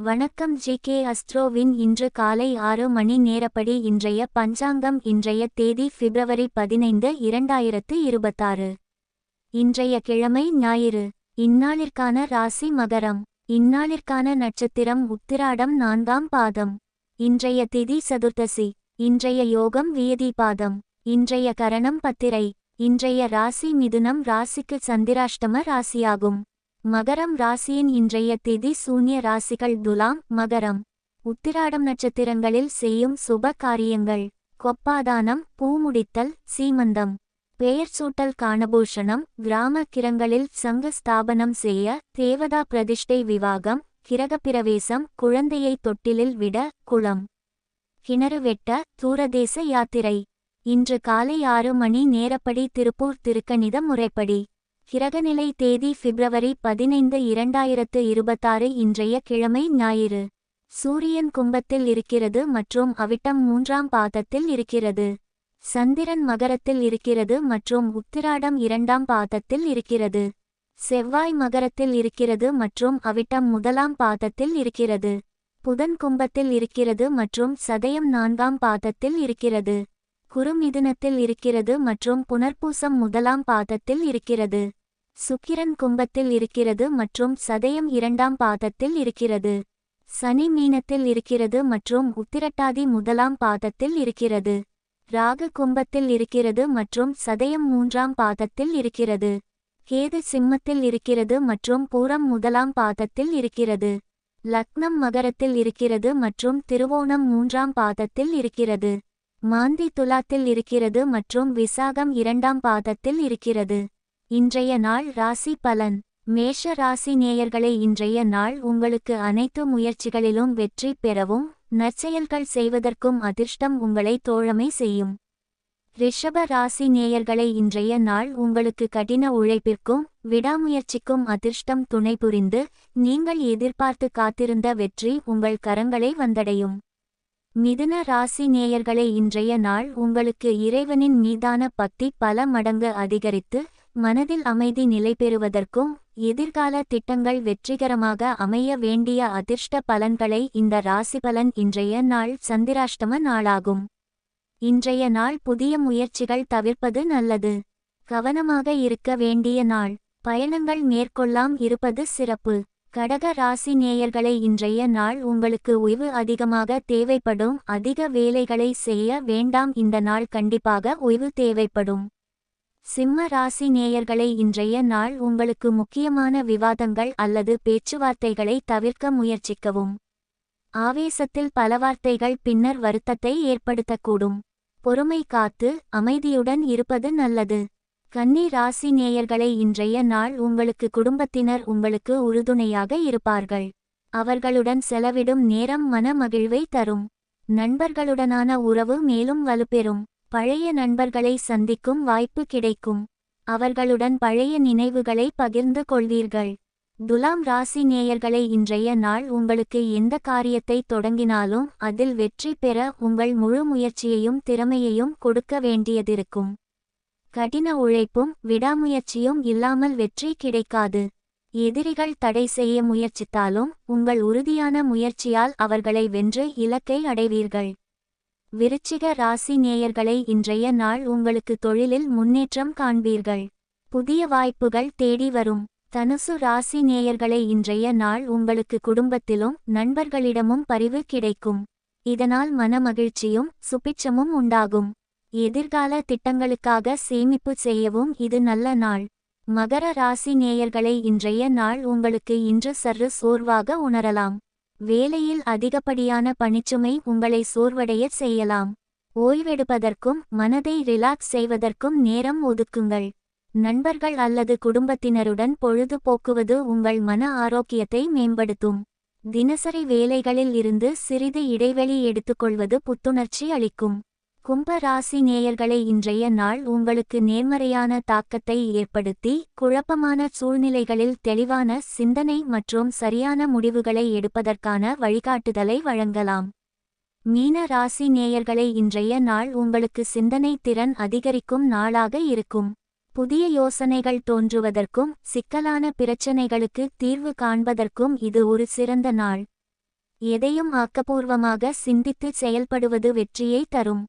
வணக்கம் G K அஸ்ட்ரோவின் இன்று காலை ஆறு மணி நேரப்படி இன்றைய பஞ்சாங்கம் இன்றைய தேதி பிப்ரவரி பதினைந்து இரண்டாயிரத்து இருபத்தாறு. இன்றைய கிழமை ஞாயிறு. இந்நாளிற்கான ராசி மகரம். இந்நாளிற்கான நட்சத்திரம் உத்திராடம் நான்காம் பாதம். இன்றைய திதி சதுர்த்தசி. இன்றைய யோகம் வியதி பாதம். இன்றைய கரணம் பத்திரை. இன்றைய ராசி மிதுனம் ராசிக்கு சந்திராஷ்டம ராசியாகும். மகரம் ராசியின் இன்றைய திதி சூன்ய ராசிகள் துலாம் மகரம். உத்திராடம் நட்சத்திரங்களில் செய்யும் சுப காரியங்கள். கொப்பாதானம் பூமுடித்தல் சீமந்தம். பெயர் சூட்டல் காணபூஷணம் கிராம கிரங்களில் சங்க ஸ்தாபனம் செய்ய தேவதா பிரதிஷ்டை விவாகம் கிரகப்பிரவேசம் குழந்தையை தொட்டிலில் விட குளம். கிணறு வெட்ட தூரதேச யாத்திரை. இன்று காலை ஆறு மணி நேரப்படி திருப்பூர் திருக்கணித முறைப்படி. கிரகநிலை தேதி பிப்ரவரி பதினைந்து இரண்டாயிரத்து இருபத்தாறு இன்றைய கிழமை ஞாயிறு. சூரியன் கும்பத்தில் இருக்கிறது மற்றும் அவிட்டம் மூன்றாம் பாதத்தில் இருக்கிறது. சந்திரன் மகரத்தில் இருக்கிறது மற்றும் உத்திராடம் இரண்டாம் பாதத்தில் இருக்கிறது. செவ்வாய் மகரத்தில் இருக்கிறது மற்றும் அவிட்டம் முதலாம் பாதத்தில் இருக்கிறது. புதன் கும்பத்தில் இருக்கிறது மற்றும் சதயம் நான்காம் பாதத்தில் இருக்கிறது. குறுமிதுனத்தில் இருக்கிறது மற்றும் புனர்பூசம் முதலாம் பாதத்தில் இருக்கிறது. சுக்கிரன் கும்பத்தில் இருக்கிறது மற்றும் சதயம் இரண்டாம் பாதத்தில் இருக்கிறது. சனி மீனத்தில் இருக்கிறது மற்றும் உத்திரட்டாதி முதலாம் பாதத்தில் இருக்கிறது. ராகு கும்பத்தில் இருக்கிறது மற்றும் சதயம் மூன்றாம் பாதத்தில் இருக்கிறது. கேது சிம்மத்தில் இருக்கிறது மற்றும் பூரம் முதலாம் பாதத்தில் இருக்கிறது. லக்னம் மகரத்தில் இருக்கிறது மற்றும் திருவோணம் மூன்றாம் பாதத்தில் இருக்கிறது. மாந்தி துலாத்தில் இருக்கிறது மற்றும் விசாகம் இரண்டாம் பாதத்தில் இருக்கிறது. இன்றைய நாள் ராசி பலன். மேஷ ராசி நேயர்களை இன்றைய நாள் உங்களுக்கு அனைத்து முயற்சிகளிலும் வெற்றி பெறவும் நற்செயல்கள் செய்வதற்கும் அதிர்ஷ்டம் உங்களை தோழமை செய்யும். ரிஷப ராசி நேயர்களை இன்றைய நாள் உங்களுக்கு கடின உழைப்பிற்கும் விடாமுயற்சிக்கும் அதிர்ஷ்டம் துணை புரிந்து நீங்கள் எதிர்பார்த்து காத்திருந்த வெற்றி உங்கள் கரங்களை வந்தடையும். மிதுன ராசி நேயர்களை இன்றைய நாள் உங்களுக்கு இறைவனின் மீதான பக்தி பல மடங்கு அதிகரித்து மனதில் அமைதி நிலை பெறுவதற்கும் எதிர்கால திட்டங்கள் வெற்றிகரமாக அமைய வேண்டிய அதிர்ஷ்ட பலன்களை இந்த ராசிபலன் இன்றைய நாள் சந்திராஷ்டம நாளாகும். இன்றைய நாள் புதிய முயற்சிகள் தவிர்ப்பது நல்லது. கவனமாக இருக்க வேண்டிய நாள். பயணங்கள் மேற்கொள்ளாம் இருப்பது சிறப்பு. கடக ராசி நேயர்களை இன்றைய நாள் உங்களுக்கு ஓய்வு அதிகமாக தேவைப்படும். அதிக வேலைகளை செய்ய வேண்டாம். இந்த நாள் கண்டிப்பாக ஓய்வு தேவைப்படும். சிம்ம ராசி நேயர்களை இன்றைய நாள் உங்களுக்கு முக்கியமான விவாதங்கள் அல்லது பேச்சுவார்த்தைகளை தவிர்க்க முயற்சிக்கவும். ஆவேசத்தில் பல வார்த்தைகள் பின்னர் வருத்தத்தை ஏற்படுத்தக்கூடும். பொறுமை காத்து அமைதியுடன் இருப்பது நல்லது. கன்னி ராசி நேயர்களை இன்றைய நாள் உங்களுக்கு குடும்பத்தினர் உங்களுக்கு உறுதுணையாக இருப்பார்கள். அவர்களுடன் செலவிடும் நேரம் மன மகிழ்வை தரும். நண்பர்களுடனான உறவு மேலும் வலுப்பெறும். பழைய நண்பர்களை சந்திக்கும் வாய்ப்பு கிடைக்கும். அவர்களுடன் பழைய நினைவுகளை பகிர்ந்து கொள்வீர்கள். துலாம் ராசி நேயர்களை இன்றைய நாள் உங்களுக்கு எந்த காரியத்தை தொடங்கினாலும் அதில் வெற்றி பெற உங்கள் முழு முயற்சியையும் திறமையையும் கொடுக்க வேண்டியதிருக்கும். கடின உழைப்பும் விடாமுயற்சியும் இல்லாமல் வெற்றி கிடைக்காது. எதிரிகள் தடை செய்ய முயற்சித்தாலும் உங்கள் உறுதியான முயற்சியால் அவர்களை வென்று இலக்கை அடைவீர்கள். விருச்சிக ராசி நேயர்களை இன்றைய நாள் உங்களுக்கு தொழிலில் முன்னேற்றம் காண்பீர்கள். புதிய வாய்ப்புகள் தேடி வரும். தனுசு ராசி நேயர்களை இன்றைய நாள் உங்களுக்கு குடும்பத்திலும் நண்பர்களிடமும் பரிவு கிடைக்கும். இதனால் மனமகிழ்ச்சியும் சுபிட்சமும் உண்டாகும். எதிர்கால திட்டங்களுக்காக சேமிப்பு செய்யவும் இது நல்ல நாள். மகர ராசி நேயர்களை இன்றைய நாள் உங்களுக்கு இன்று சற்று சோர்வாக உணரலாம். வேலையில் அதிகப்படியான பணிச்சுமை உங்களை சோர்வடைய செய்யலாம். ஓய்வெடுப்பதற்கும் மனதை ரிலாக்ஸ் செய்வதற்கும் நேரம் ஒதுக்குங்கள். நண்பர்கள் அல்லது குடும்பத்தினருடன் பொழுது போக்குவது உங்கள் மன ஆரோக்கியத்தை மேம்படுத்தும். தினசரி வேலைகளில் இருந்து சிறிது இடைவெளி எடுத்துக்கொள்வது புத்துணர்ச்சி அளிக்கும். கும்ப ராசி நேயர்களை இன்றைய நாள் உங்களுக்கு நேர்மறையான தாக்கத்தை ஏற்படுத்தி குழப்பமான சூழ்நிலைகளில் தெளிவான சிந்தனை மற்றும் சரியான முடிவுகளை எடுப்பதற்கான வழிகாட்டுதலை வழங்கலாம். மீன ராசி நேயர்களை இன்றைய நாள் உங்களுக்கு சிந்தனை திறன் அதிகரிக்கும் நாளாக இருக்கும். புதிய யோசனைகள் தோன்றுவதற்கும் சிக்கலான பிரச்சனைகளுக்கு தீர்வு காண்பதற்கும் இது ஒரு சிறந்த நாள். எதையும் ஆக்கப்பூர்வமாக சிந்தித்து செயல்படுவது வெற்றியை தரும்.